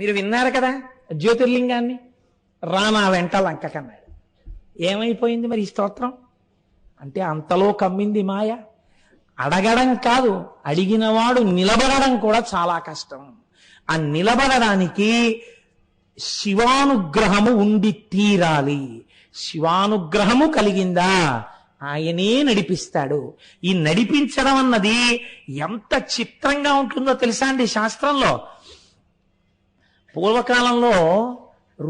మీరు విన్నారు కదా జ్యోతిర్లింగాన్ని? రానా వెంట లంకకన్నాడు ఏమైపోయింది మరి ఈ స్తోత్రం? అంటే అంతలో కమ్మింది మాయ. అడగడం కాదు అడిగినవాడు నిలబడడం కూడా చాలా కష్టం. ఆ నిలబడడానికి శివానుగ్రహము ఉండి తీరాలి. శివానుగ్రహము కలిగిందా? ఆయనే నడిపిస్తాడు. ఈ నడిపించడం అన్నది ఎంత చిత్రంగా ఉంటుందో తెలుసా అండి శాస్త్రంలో? పూర్వకాలంలో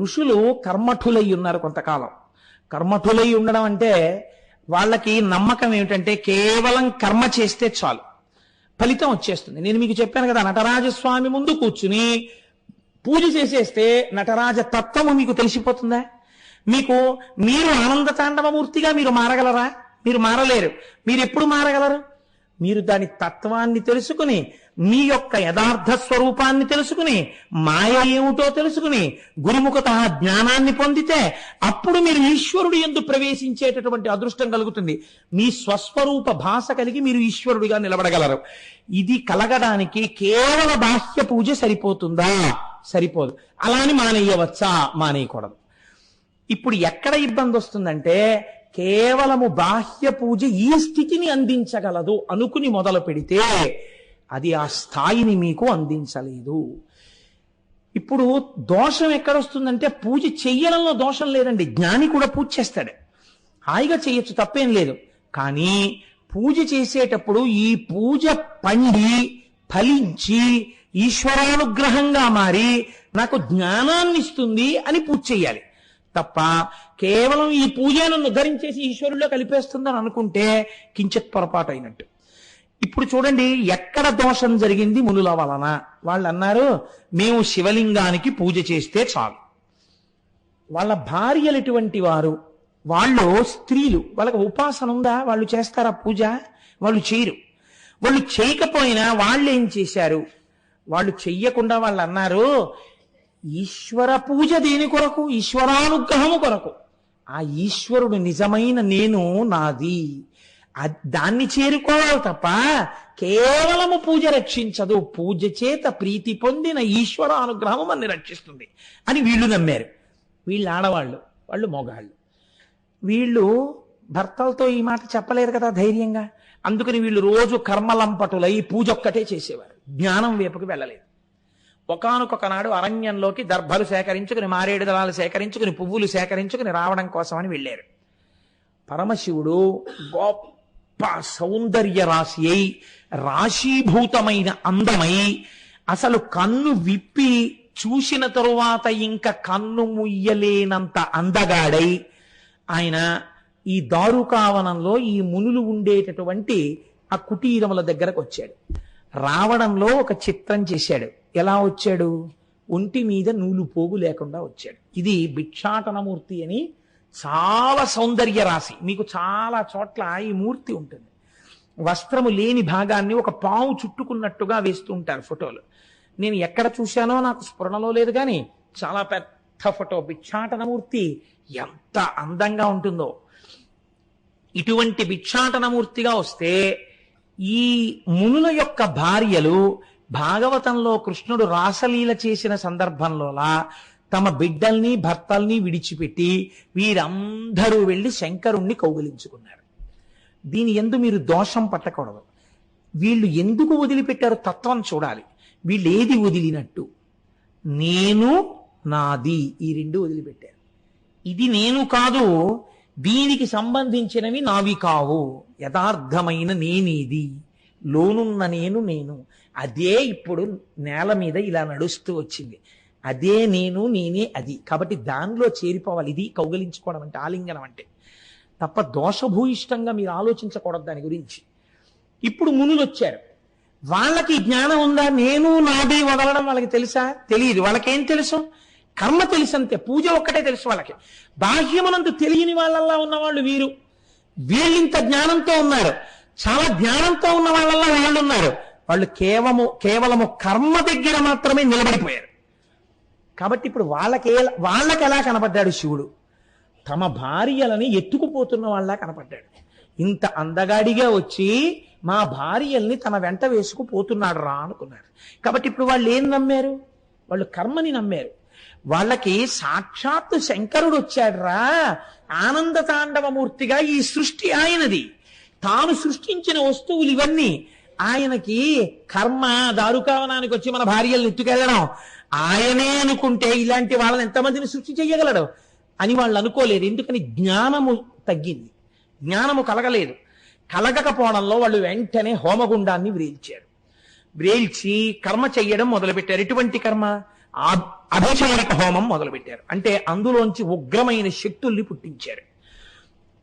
ఋషులు కర్మఠులై ఉన్నారు కొంతకాలం. కర్మఠులై ఉండడం అంటే వాళ్ళకి నమ్మకం ఏమిటంటే కేవలం కర్మ చేస్తే చాలు. ఫలితం వచ్చేస్తుంది. నేను మీకు చెప్పాను కదా నటరాజస్వామి ముందు కూర్చుని పూజ చేసేస్తే నటరాజ తత్వము మీకు తెలిసిపోతుందా? మీకు మీరు ఆనంద తాండవమూర్తిగా మీరు మారగలరా? మీరు మారలేరు. మీరు ఎప్పుడు మారగలరు? మీరు దాని తత్వాన్ని తెలుసుకుని మీ యొక్క యథార్థ స్వరూపాన్ని తెలుసుకుని మాయ ఏమిటో తెలుసుకుని గురుముఖత జ్ఞానాన్ని పొందితే అప్పుడు మీరు ఈశ్వరుడు ఎందు ప్రవేశించేటటువంటి అదృష్టం కలుగుతుంది. మీ స్వస్వరూప భాష కలిగి మీరు ఈశ్వరుడిగా నిలబడగలరు. ఇది కలగడానికి కేవల బాహ్య పూజ సరిపోతుందా? సరిపోదు. అలాని మానేయవచ్చా? మానేయకూడదు. ఇప్పుడు ఎక్కడ ఇబ్బంది వస్తుందంటే కేవలము బాహ్య పూజ ఈ స్థితిని అందించగలదు అనుకుని మొదలు పెడితే అది ఆ స్థాయిని మీకు అందించలేదు. ఇప్పుడు దోషం ఎక్కడొస్తుందంటే పూజ చెయ్యడంలో దోషం లేదండి. జ్ఞాని కూడా పూజ చేస్తాడు. హాయిగా చేయొచ్చు తప్పేం లేదు. కానీ పూజ చేసేటప్పుడు ఈ పూజ పండి ఫలించి ఈశ్వరానుగ్రహంగా మారి నాకు జ్ఞానాన్ని ఇస్తుంది అని పూజ చేయాలి తప్ప కేవలం ఈ పూజను ధరించేసి ఈశ్వరుల్లో కలిపేస్తుందని అనుకుంటే కించిత్ పొరపాటు అయినట్టు. ఇప్పుడు చూడండి ఎక్కడ దోషం జరిగింది మునుల వలన? వాళ్ళు అన్నారు మేము శివలింగానికి పూజ చేస్తే చాలు. వాళ్ళ భార్యలు ఎటువంటి వారు వాళ్ళు స్త్రీలు. వాళ్ళకి ఉపాసన ఉందా? వాళ్ళు చేస్తారా పూజ? వాళ్ళు చేయరు. వాళ్ళు చేయకపోయినా వాళ్ళు ఏం చేశారు? వాళ్ళు చెయ్యకుండా వాళ్ళు అన్నారు ఈశ్వర పూజ దేని కొరకు? ఈశ్వరానుగ్రహము కొరకు. ఆ ఈశ్వరుడు నిజమైన నేను నాది. దాన్ని చేరుకోవాలి తప్ప కేవలము పూజ రక్షించదు. పూజ చేత ప్రీతి పొందిన ఈశ్వర అనుగ్రహము మనని రక్షిస్తుంది అని వీళ్ళు నమ్మారు. వీళ్ళు ఆడవాళ్ళు వాళ్ళు మొగాళ్ళు. వీళ్ళు భర్తలతో ఈ మాట చెప్పలేరు కదా ధైర్యంగా. అందుకని వీళ్ళు రోజు కర్మలంపటులై పూజ ఒక్కటే చేసేవారు. జ్ఞానం వైపుకి వెళ్ళలేదు. ఒకనొక నాడు అరణ్యంలోకి దర్భలు సేకరించుకుని మారేడు దళాలు సేకరించుకుని పువ్వులు సేకరించుకుని రావడం కోసమని వెళ్ళారు. పరమశివుడు గొప్ప సౌందర్య రాశి అయి రాశీభూతమైన అందమై అసలు కన్ను విప్పి చూసిన తరువాత ఇంకా కన్ను ముయ్యలేనంత అందగాడై ఆయన ఈ దారుకావనంలో ఈ మునులు ఉండేటటువంటి ఆ కుటీరముల దగ్గరకు వచ్చాడు రావడంలో ఒక చిత్రం చేశాడు. ఎలా వచ్చాడు? ఒంటి మీద నూలు పోగు లేకుండా వచ్చాడు. ఇది భిక్షాటనమూర్తి అని చాలా సౌందర్య రాశి. మీకు చాలా చోట్ల ఈ మూర్తి ఉంటుంది. వస్త్రము లేని భాగాన్ని ఒక పాము చుట్టుకున్నట్టుగా వేస్తూ ఉంటారు ఫోటోలు. నేను ఎక్కడ చూశానో నాకు స్ఫురణలో లేదు కానీ చాలా పెద్ద ఫోటో. భిక్షాటనమూర్తి ఎంత అందంగా ఉంటుందో. ఇటువంటి భిక్షాటనమూర్తిగా వస్తే ఈ మునుల యొక్క భార్యలు భాగవతంలో కృష్ణుడు రాసలీల చేసిన సందర్భంలోలా తమ బిడ్డల్ని భర్తల్ని విడిచిపెట్టి వీరందరూ వెళ్ళి శంకరుణ్ణి కౌగిలించుకున్నారు. దీని ఎందు మీరు దోషం పట్టకూడదు. వీళ్ళు ఎందుకు వదిలిపెట్టారు తత్వం చూడాలి. వీళ్ళు ఏది వదిలినట్టు. నేను నాది ఈ రెండు వదిలిపెట్టారు. ఇది నేను కాదు దీనికి సంబంధించినవి నావి కావు. యథార్థమైన నేనేది. లోనున్న నేను నేను. అదే ఇప్పుడు నేల మీద ఇలా నడుస్తూ వచ్చింది. అదే నేను నేనే అది. కాబట్టి దానిలో చేరిపోవాలి. ఇది కౌగలించుకోవడం అంటే ఆలింగనం అంటే. తప్ప దోషభూయిష్టంగా మీరు ఆలోచించకూడదు దాని గురించి. ఇప్పుడు మునులు వచ్చారు. వాళ్ళకి జ్ఞానం ఉందా? నేను నాది వదలడం వాళ్ళకి తెలుసా? తెలియదు. వాళ్ళకేం తెలుసు? కర్మ తెలుసు అంతే పూజ ఒక్కటే తెలుసు వాళ్ళకి. బాహ్యమనందు తెలియని వాళ్ళల్లా ఉన్నవాళ్ళు వీరు. వీళ్ళింత జ్ఞానంతో ఉన్నారు. చాలా జ్ఞానంతో ఉన్న వాళ్ళల్లా వాళ్ళు ఉన్నారు. వాళ్ళు కేవలము కేవలము కర్మ దగ్గర మాత్రమే నిలబడిపోయారు. కాబట్టి ఇప్పుడు వాళ్ళకి వాళ్ళకి ఎలా కనపడ్డాడు శివుడు? తమ భార్యలని ఎత్తుకుపోతున్న వాళ్ళ కనపడ్డాడు. ఇంత అందగాడిగా వచ్చి మా భార్యల్ని తన వెంట వేసుకుపోతున్నాడు రా అనుకున్నారు. కాబట్టి ఇప్పుడు వాళ్ళు ఏం నమ్మారు? వాళ్ళు కర్మని నమ్మారు. వాళ్ళకి సాక్షాత్తు శంకరుడు వచ్చాడురా ఆనంద తాండవమూర్తిగా ఈ సృష్టి ఆయనది. తాను సృష్టించిన వస్తువులు ఇవన్నీ ఆయనకి కర్మ దారుకావనానికి వచ్చి మన భార్యలను ఎత్తుకెళ్ళడం ఆయనే అనుకుంటే ఇలాంటి వాళ్ళని ఎంతమందిని సృష్టి చెయ్యగలడు అని వాళ్ళు అనుకోలేదు. ఎందుకని? జ్ఞానము తగ్గింది. జ్ఞానము కలగలేదు. కలగకపోవడంలో వాళ్ళు వెంటనే హోమగుండాన్ని వ్రేల్చారు. వ్రేల్చి కర్మ చెయ్యడం మొదలుపెట్టారు. ఎటువంటి కర్మ? ఆ- అభిషేక హోమం మొదలుపెట్టారు. అంటే అందులోంచి ఉగ్రమైన శక్తుల్ని పుట్టించారు.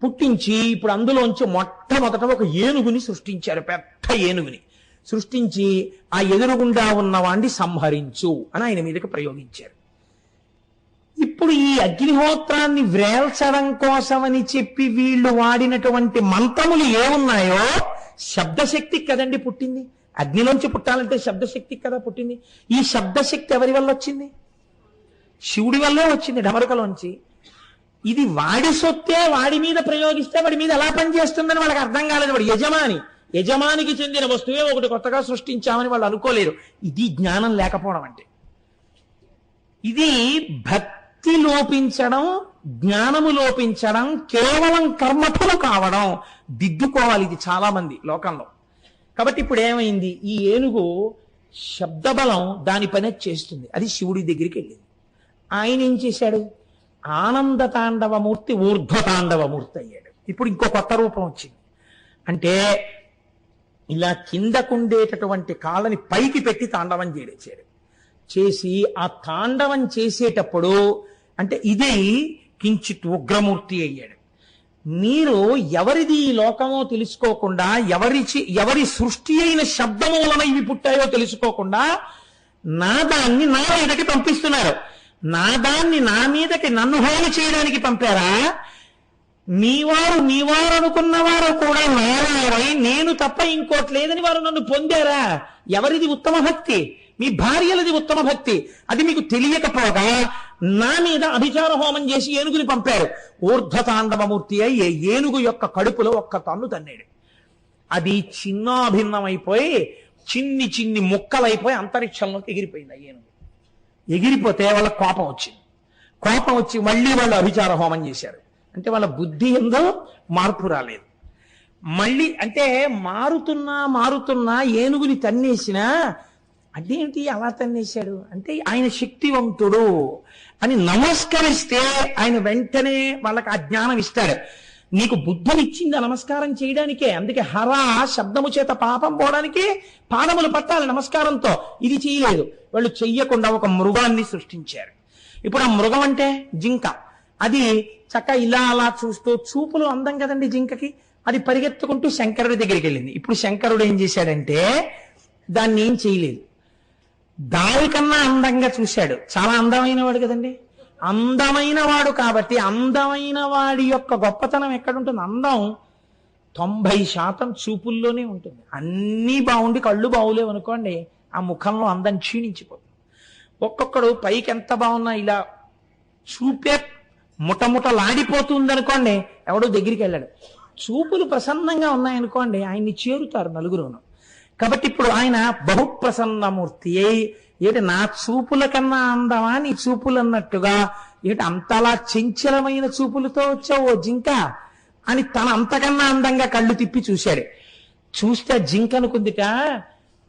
పుట్టించి ఇప్పుడు అందులోంచి మొట్టమొదట ఒక ఏనుగుని సృష్టించారు. పెద్ద ఏనుగుని సృష్టించి ఆ ఎదురుగుండా ఉన్నవాణ్ణి సంహరించు అని ఆయన మీదకి ప్రయోగించారు. ఇప్పుడు ఈ అగ్నిహోత్రాన్ని వ్రేల్చడం కోసమని చెప్పి వీళ్ళు వాడినటువంటి మంత్రములు ఏమున్నాయో శబ్దశక్తి కదండి పుట్టింది. అగ్నిలోంచి పుట్టాలంటే శబ్దశక్తి కదా పుట్టింది. ఈ శబ్దశక్తి ఎవరి వల్ల వచ్చింది? శివుడి వల్లే వచ్చింది డమరుకలోంచి. ఇది వాడి సొత్తే వాడి మీద ప్రయోగిస్తే వాడి మీద ఎలా పనిచేస్తుందని వాళ్ళకి అర్థం కాలేదు వాడు యజమాని. యజమానికి చెందిన వస్తువే ఒకటి కొత్తగా సృష్టించామని వాళ్ళు అనుకోలేరు. ఇది జ్ఞానం లేకపోవడం అంటే. ఇది భక్తి లోపించడం జ్ఞానము లోపించడం కేవలం కర్మఫలు కావడం దిద్దుకోవాలి ఇది చాలా మంది లోకంలో. కాబట్టి ఇప్పుడు ఏమైంది? ఈ ఏనుగు శబ్దబలం దాని పని చేస్తుంది. అది శివుడి దగ్గరికి వెళ్ళింది. ఆయన ఏం చేశాడు? ఆనంద తాండవమూర్తి ఊర్ధ్వ తాండవమూర్తి అయ్యాడు. ఇప్పుడు ఇంకో కొత్త రూపం వచ్చింది. అంటే ఇలా కిందకుండేటటువంటి కాళ్ళని పైకి పెట్టి తాండవం చేయడేశాడు చేసి ఆ తాండవం చేసేటప్పుడు అంటే ఇది కించిత్ ఉగ్రమూర్తి అయ్యాడు. మీరు ఎవరిది ఈ లోకమో తెలుసుకోకుండా ఎవరి ఎవరి సృష్టి అయిన శబ్దము ఇవి పుట్టాయో తెలుసుకోకుండా నాదాన్ని నా మీదకి పంపిస్తున్నారు. నాదాన్ని నా మీదకి నన్ను హోమ చేయడానికి పంపారా? మీవారు మీవారు అనుకున్న వారు కూడా నేరారై నేను తప్ప ఇంకోటి లేదని వారు నన్ను పొందారా? ఎవరిది ఉత్తమ భక్తి? మీ భార్యలది ఉత్తమ భక్తి. అది మీకు తెలియకపోగా నా మీద అభిచార హోమం చేసి ఏనుగుని పంపారు. ఊర్ధ్వ తాండవమూర్తి అయి ఏనుగు యొక్క కడుపులో ఒక్క తన్ను తన్నాడు. అది చిన్నాభిన్నమైపోయి చిన్ని చిన్ని ముక్కలైపోయి అంతరిక్షంలోకి ఎగిరిపోయింది ఆ ఏనుగు. ఎగిరిపోతే వాళ్ళ కోపం వచ్చింది. కోపం వచ్చి మళ్ళీ వాళ్ళు అభిచార హోమం చేశారు. అంటే వాళ్ళ బుద్ధి ఎందో మార్పు రాలేదు. మళ్ళీ అంటే మారుతున్నా మారుతున్నా ఏనుగుని తన్నేసినా అదేంటి అలా తన్నేశాడు? అంటే ఆయన శక్తివంతుడు అని నమస్కరిస్తే ఆయన వెంటనే వాళ్ళకి ఆ జ్ఞానం ఇస్తాడు. నీకు బుద్ధునిచ్చింది ఆ నమస్కారం చేయడానికే? అందుకే హర శబ్దము చేత పాపం పోవడానికి పాదములు పట్టాలి నమస్కారంతో. ఇది చేయలేదు. వాళ్ళు చెయ్యకుండా ఒక మృగాన్ని సృష్టించారు. ఇప్పుడు ఆ మృగం అంటే జింక. అది చక్క ఇలా అలా చూస్తూ చూపులు అందం కదండి జింకకి. అది పరిగెత్తుకుంటూ శంకరుడి దగ్గరికి వెళ్ళింది. ఇప్పుడు శంకరుడు ఏం చేశాడంటే దాన్ని ఏం చేయలేదు. దానికన్నా అందంగా చూశాడు. చాలా అందమైన వాడు కదండి. అందమైన వాడు కాబట్టి అందమైన వాడి యొక్క గొప్పతనం ఎక్కడుంటుంది? అందం తొంభై శాతం చూపుల్లోనే ఉంటుంది. అన్నీ బాగుండి కళ్ళు బాగులేవు అనుకోండి ఆ ముఖంలో అందం క్షీణించిపోతుంది. ఒక్కొక్కడు పైకి ఎంత బాగున్నా ఇలా చూపే ముటముటలాడిపోతుంది అనుకోండి ఎవడో దగ్గరికి వెళ్ళాడు చూపులు ప్రసన్నంగా ఉన్నాయనుకోండి ఆయన్ని చేరుతారు నలుగురును. కాబట్టి ఇప్పుడు ఆయన బహుప్రసన్నమూర్తి అయి ఏంటి నా చూపుల కన్నా అందమా నీ చూపులు అన్నట్టుగా ఏంటి అంతలా చంచలమైన చూపులతో వచ్చావు ఓ జింక అని తన అంతకన్నా అందంగా కళ్ళు తిప్పి చూశాడు. చూస్తే జింక అనుకుందిట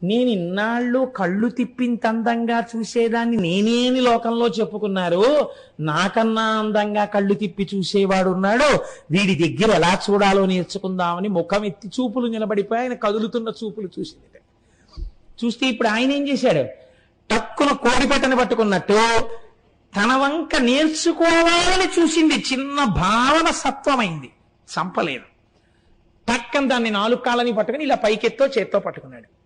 నేను ఇన్నాళ్ళు కళ్ళు తిప్పింత అందంగా చూసేదాన్ని నేనేని లోకంలో చెప్పుకున్నారు? నాకన్నా అందంగా కళ్ళు తిప్పి చూసేవాడు ఉన్నాడు. వీడి దగ్గర ఎలా చూడాలో నేర్చుకుందామని ముఖం ఎత్తి చూపులు నిలబడిపోయి ఆయన కదులుతున్న చూపులు చూసింది చూస్తే ఇప్పుడు ఆయన ఏం చేశాడు? టక్కున కోడిపెట్టని పట్టుకున్నట్టు తన వంక నేర్చుకోవాలని చూసింది. చిన్న భావన సత్వమైంది. చంపలేదు. టక్కన దాన్ని నాలుగు కాళ్ళని పట్టుకుని ఇలా పైకెత్తో చేత్తో పట్టుకున్నాడు.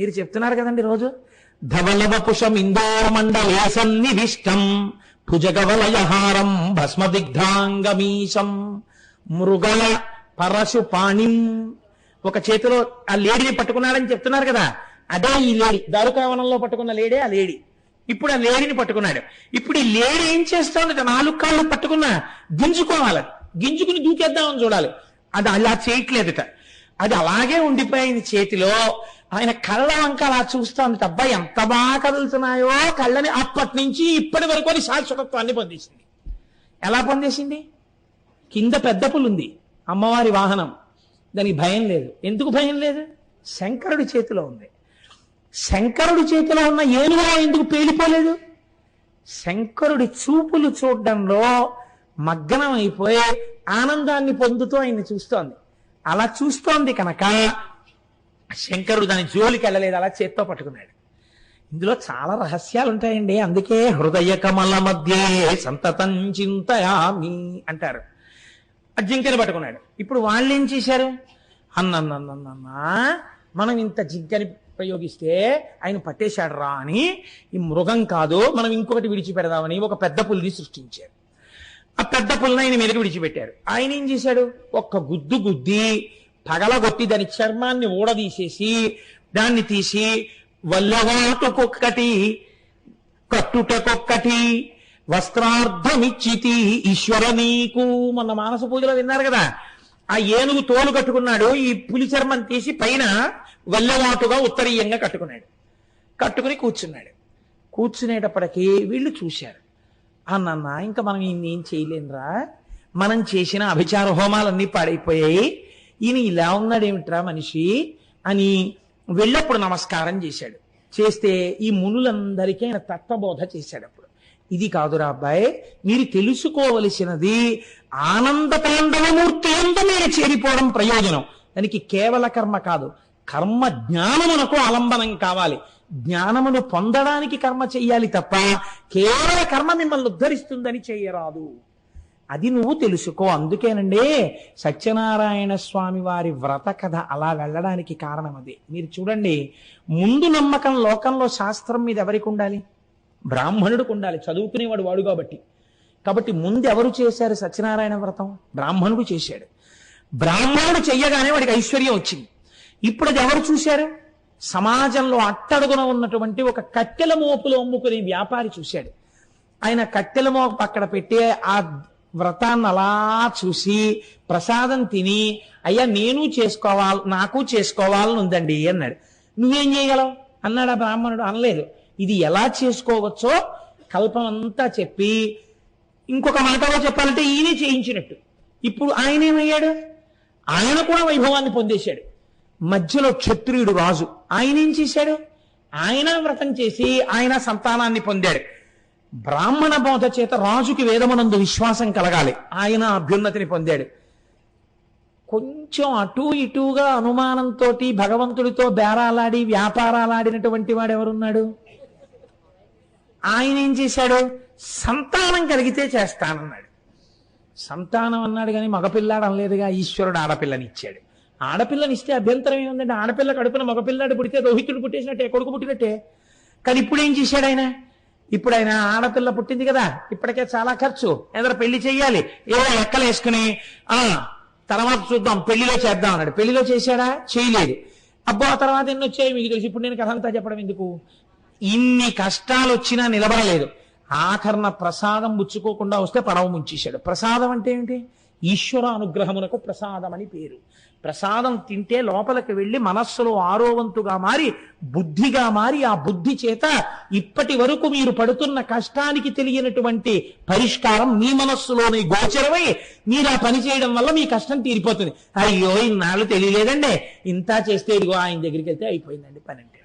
మీరు చెప్తున్నారు కదండి రోజు? ధవలవ పుషం ఇందోమండలే సన్నివిష్టం. భుజగవలయహారం భస్మదిగ్ధాంగమీశం. మృగల పరశు పాణిం ఒక చేతిలో ఆ లేడీని పట్టుకున్నాడని చెప్తున్నారు కదా అదే ఈ లేడీ. దారుకావనంలో పట్టుకున్న లేడే ఆ లేడీ. ఇప్పుడు ఆ లేడీని పట్టుకున్నాడు. ఇప్పుడు ఈ లేడీ ఏం చేస్తోంది? నాలుగు కాళ్ళు పట్టుకున్నా గింజుకోవాలి. గింజుకుని దూకేద్దామని చూడాలి. అది అలా చేయట్లేదుట. అది అలాగే ఉండిపోయింది చేతిలో. ఆయన కళ్ళ వంక అలా చూస్తోంది తప్ప ఎంత బాగా కదులుతున్నాయో కళ్ళని అప్పటి నుంచి ఇప్పటి వరకు అని శాశ్వతత్వాన్ని పొందేసింది. ఎలా పొందేసింది? కింద పెద్ద పులుంది అమ్మవారి వాహనం. దానికి భయం లేదు. ఎందుకు భయం లేదు? శంకరుడి చేతిలో ఉంది. శంకరుడి చేతిలో ఉన్న ఏనుగు ఎందుకు పేలిపోలేదు? శంకరుడి చూపులు చూడడంలో మగ్నం అయిపోయి ఆనందాన్ని పొందుతూ ఆయన్ని చూస్తోంది. అలా చూస్తోంది కనుక శంకరుడు దాని జోలికి వెళ్ళలేదు అలా చేత్తో పట్టుకున్నాడు. ఇందులో చాలా రహస్యాలు ఉంటాయండి. అందుకే హృదయ కమల మధ్య సంతతం చింతయామి అంటారు. ఆ జింకని పట్టుకున్నాడు. ఇప్పుడు వాళ్ళు ఏం చేశారు? అన్నన్నన్నన్నా మనం ఇంత జింకని ప్రయోగిస్తే ఆయన పట్టేశాడు రా అని ఈ మృగం కాదు మనం ఇంకొకటి విడిచిపెడదామని ఒక పెద్ద పులిని సృష్టించారు. ఆ పెద్ద పుల్లని ఆయన మీదకి విడిచిపెట్టారు. ఆయన ఏం చేశాడు? ఒక్క గుద్దు గుద్ది పగలగొట్టి దాని చర్మాన్ని ఊడదీసేసి దాన్ని తీసి వల్లవాటుకొక్కటి కట్టుటకొక్కటి వస్త్రార్థమిచ్చితి ఈశ్వర నీకు మొన్న మానస పూజలో విన్నారు కదా. ఆ ఏనుగు తోలు కట్టుకున్నాడు ఈ పులి చర్మం తీసి పైన వల్లవాటుగా ఉత్తరీయంగా కట్టుకున్నాడు. కట్టుకుని కూర్చున్నాడు. కూర్చునేటప్పటికీ వీళ్ళు చూశారు. అన్నన్న ఇంకా మనం ఈయన్ని ఏం చేయలేనురా మనం చేసిన అభిచార హోమాలన్నీ పాడైపోయాయి. ఈయన ఇలా ఉన్నాడేమిట్రా మనిషి అని వెళ్ళప్పుడు నమస్కారం చేశాడు. చేస్తే ఈ మునులందరికీ ఆయన తత్వబోధ చేశాడు అప్పుడు. ఇది కాదురా అబ్బాయి మీరు తెలుసుకోవలసినది ఆనంద తాండవమూర్తి అందు మీరు చేరిపోవడం ప్రయోజనం. దానికి కేవల కర్మ కాదు కర్మ జ్ఞానమునకు ఆలంబనం కావాలి. జ్ఞానమును పొందడానికి కర్మ చెయ్యాలి తప్ప కేవల కర్మ మిమ్మల్ని ఉద్ధరిస్తుందని చేయరాదు అది నువ్వు తెలుసుకో. అందుకేనండి సత్యనారాయణ స్వామి వారి వ్రత కథ అలా వెళ్ళడానికి కారణం అదే. మీరు చూడండి ముందు నమ్మకం లోకంలో శాస్త్రం మీద ఎవరికి ఉండాలి? బ్రాహ్మణుడికి ఉండాలి. చదువుకునేవాడు వాడు కాబట్టి. కాబట్టి ముందు ఎవరు చేశారు సత్యనారాయణ వ్రతం? బ్రాహ్మణుడు చేశాడు. బ్రాహ్మణుడు చెయ్యగానే వాడికి ఐశ్వర్యం వచ్చింది. ఇప్పుడు అది ఎవరు చూశారు? సమాజంలో అట్టడుగున ఉన్నటువంటి ఒక కట్టెల మోపులు అమ్ముకునే వ్యాపారి చూశాడు. ఆయన కట్టెల మోపు అక్కడ పెట్టే ఆ వ్రతాన్ని అలా చూసి ప్రసాదం తిని అయ్యా నేను చేసుకోవాలి నాకు చేసుకోవాలని ఉందండి అన్నాడు. నువ్వేం చేయగలవు? అన్నాడు ఆ బ్రాహ్మణుడు. అనలేదు. ఇది ఎలా చేసుకోవచ్చో కల్పం అంతా చెప్పి ఇంకొక మాటలో చెప్పాలంటే ఈయనే చేయించినట్టు. ఇప్పుడు ఆయన ఏమయ్యాడు? ఆయన కూడా వైభవాన్ని పొందేశాడు. మధ్యలో క్షత్రియుడు రాజు. ఆయన ఏం చేశాడు? ఆయన వ్రతం చేసి ఆయన సంతానాన్ని పొందాడు. బ్రాహ్మణ బోధ చేత రాజుకి వేదమనందు విశ్వాసం కలగాలి. ఆయన అభ్యున్నతిని పొందాడు. కొంచెం అటు ఇటుగా అనుమానంతో భగవంతుడితో బేరాలాడి వ్యాపారాలాడినటువంటి వాడు ఎవరున్నాడు ఆయన ఏం చేశాడు? సంతానం కలిగితే చేస్తానన్నాడు. సంతానం అన్నాడు కానీ మగపిల్లాడు లేదుగా ఈశ్వరుడు ఆడపిల్లని ఇచ్చాడు. ఆడపిల్లని ఇస్తే అభ్యంతరం ఏముందంటే ఆడపిల్ల కడుపున మగపిల్లాడు పుడితే రోహితుడు పుట్టేసినట్టే కొడుకు పుట్టినట్టే. కానీ ఇప్పుడు ఏం చేశాడు ఆయన? ఇప్పుడు ఆయన ఆడపిల్ల పుట్టింది కదా ఇప్పటికే చాలా ఖర్చు. ఎదర పెళ్ళి చేయాలి ఏదో ఎక్కలేసుకుని ఆ తర్వాత చూద్దాం పెళ్ళిలో చేద్దాం అన్నాడు. పెళ్ళిలో చేశాడా? చేయలేదు. అబ్బో ఆ తర్వాత ఎన్ని వచ్చాయి మీకు తెలుసు? ఇప్పుడు నేను కథ అంతా చెప్పడం ఎందుకు? ఇన్ని కష్టాలు వచ్చినా నిలబడలేదు. ఆఖరణ ప్రసాదం ముచ్చుకోకుండా వస్తే పడవ ముంచేశాడు. ప్రసాదం అంటే ఏంటి ఈశ్వర అనుగ్రహమునకు ప్రసాదం అని పేరు. ప్రసాదం తింటే లోపలికి వెళ్ళి మనస్సులో ఆరోవంతుగా మారి బుద్ధిగా మారి ఆ బుద్ధి చేత ఇప్పటి వరకు మీరు పడుతున్న కష్టానికి తెలియనటువంటి పరిష్కారం మీ మనస్సులోని గోచరమై మీరు ఆ పని చేయడం వల్ల మీ కష్టం తీరిపోతుంది. అయ్యో ఇన్నాళ్ళు తెలియలేదండి. ఇంత చేస్తే ఇదిగో ఆయన దగ్గరికి వెళ్తే అయిపోయిందండి పని అంటే.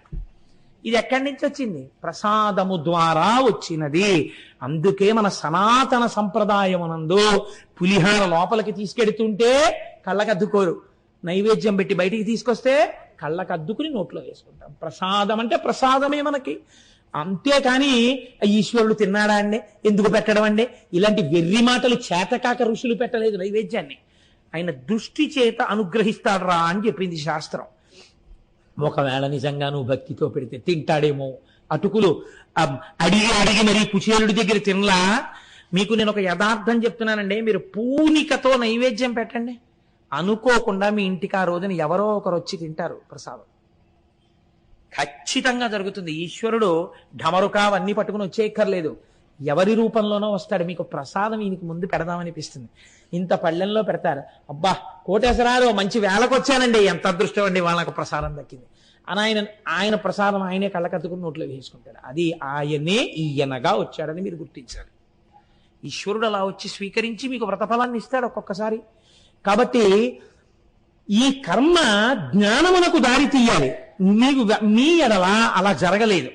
ఇది ఎక్కడి నుంచి వచ్చింది? ప్రసాదము ద్వారా వచ్చినది. అందుకే మన సనాతన సంప్రదాయమునందు పులిహార లోపలికి తీసుకెడుతుంటే కళ్ళకద్దుకోరు. నైవేద్యం పెట్టి బయటికి తీసుకొస్తే కళ్ళకద్దుకుని నోట్లో వేసుకుంటాం. ప్రసాదం అంటే ప్రసాదమే మనకి. అంతేకాని ఈశ్వరుడు తిన్నాడా అండి? ఎందుకు పెట్టడం అండి? ఇలాంటి వెర్రి మాటలు చేతకాక ఋషులు పెట్టలేదు నైవేద్యాన్ని. ఆయన దృష్టి చేత అనుగ్రహిస్తాడు రా అని చెప్పింది శాస్త్రం. ఒకవేళ నిజంగా నువ్వు భక్తితో పెడితే తింటాడేమో. అటుకులు అడిగి అడిగి మరి కుచేలుడి దగ్గర తినలా. మీకు నేను ఒక యథార్థం చెప్తున్నానండి. మీరు పూనికతో నైవేద్యం పెట్టండి. అనుకోకుండా మీ ఇంటికి ఆ రోజున ఎవరో ఒకరు వచ్చి తింటారు ప్రసాదం. ఖచ్చితంగా జరుగుతుంది. ఈశ్వరుడు ఢమరుకావన్నీ పట్టుకుని వచ్చేయక్కర్లేదు. ఎవరి రూపంలోనో వస్తాడు. మీకు ప్రసాదం ఈయనకి ముందు పెడదామనిపిస్తుంది. ఇంత పళ్ళెంలో పెడతారు. అబ్బా కోటేశ్వరాలు మంచి వేళకొచ్చానండి. ఎంత అదృష్టం అండి వాళ్ళకు ప్రసాదం దక్కింది. అని ఆయన ఆయన ప్రసాదం ఆయనే కళ్ళకత్తుకుని నోట్లో వేసుకుంటాడు. అది ఆయనే ఈయనగా వచ్చాడని మీరు గుర్తించాలి. ఈశ్వరుడు అలా వచ్చి స్వీకరించి మీకు వ్రతఫలాన్ని ఇస్తాడు ఒక్కొక్కసారి. కాబట్టి ఈ కర్మ జ్ఞానమునకు దారి తీయాలి. మీకు మీ ఎడలా అలా జరగలేదు.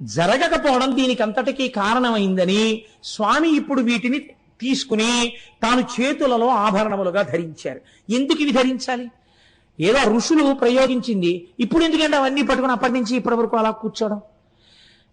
జరగకపోవడం దీనికి అంతటికీ కారణమైందని స్వామి ఇప్పుడు వీటిని తీసుకుని తాను చేతులలో ఆభరణములుగా ధరించారు. ఎందుకు ఇవి ధరించాలి? ఏదో ఋషులు ప్రయోగించింది. ఇప్పుడు ఎందుకంటే అవన్నీ పట్టుకుని అప్పటి నుంచి ఇప్పటి వరకు అలా కూర్చోవడం.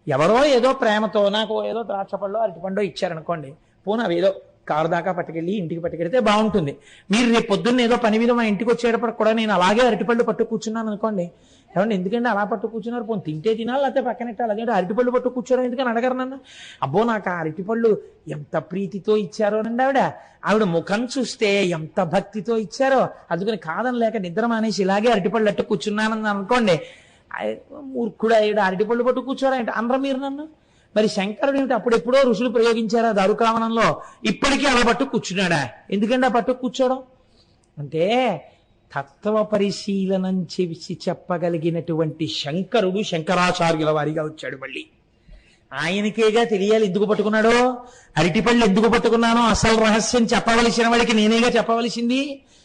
ఎవరో ఏదో ప్రేమతో నాకు ఏదో ద్రాక్ష పళ్ళు అరటిపండు ఇచ్చారనుకోండి. పోనీ అవి ఏదో కారు దాకా పట్టుకెళ్ళి ఇంటికి పట్టుకెళ్తే బాగుంటుంది. మీరు రేపు పొద్దున్న ఏదో పని మీద మా ఇంటికి వచ్చేటప్పుడు కూడా నేను అలాగే అరటిపళ్ళు పట్టు కూర్చున్నాను అనుకోండి. ఏమంటే ఎందుకంటే అలా పట్టు కూర్చున్నారు? పోనీ తింటే తినాలి లేకపోతే పక్కన పెట్టాలి. అదేంటి అరటిపళ్ళు పట్టు కూర్చోరు? ఎందుకని అడగరు నన్ను? అబ్బో నాకు ఆ అరటిపళ్ళు ఎంత ప్రీతితో ఇచ్చారో అండి ఆవిడ. ఆవిడ ముఖం చూస్తే ఎంత భక్తితో ఇచ్చారో. అందుకని కాదని లేక నిద్ర మానేసి ఇలాగే అరటిపళ్ళు అట్టు కూర్చున్నానని అనుకోండి. మూర్ఖుడు అయ్యాడు అరటిపళ్ళు పట్టు కూర్చోరా? అంటే అనరా మీరు నన్ను? మరి శంకరుడు ఏమిటి? అప్పుడు ఎప్పుడో ఋషులు ప్రయోగించారా దారుకావనంలో? ఇప్పటికీ అలా పట్టు కూర్చున్నాడా? ఎందుకంటే ఆ పట్టు కూర్చోవడం? అంటే తత్వ పరిశీలనం చేసి చెప్పగలిగినటువంటి శంకరుడు శంకరాచార్యుల వారిగా వచ్చాడు మళ్ళీ. ఆయనకేగా తెలియాలి ఎందుకు పట్టుకున్నాడో? అరటిపళ్ళు ఎందుకు పట్టుకున్నానో? అసలు రహస్యం చెప్పవలసిన వాడికి నేనేగా చెప్పవలసింది?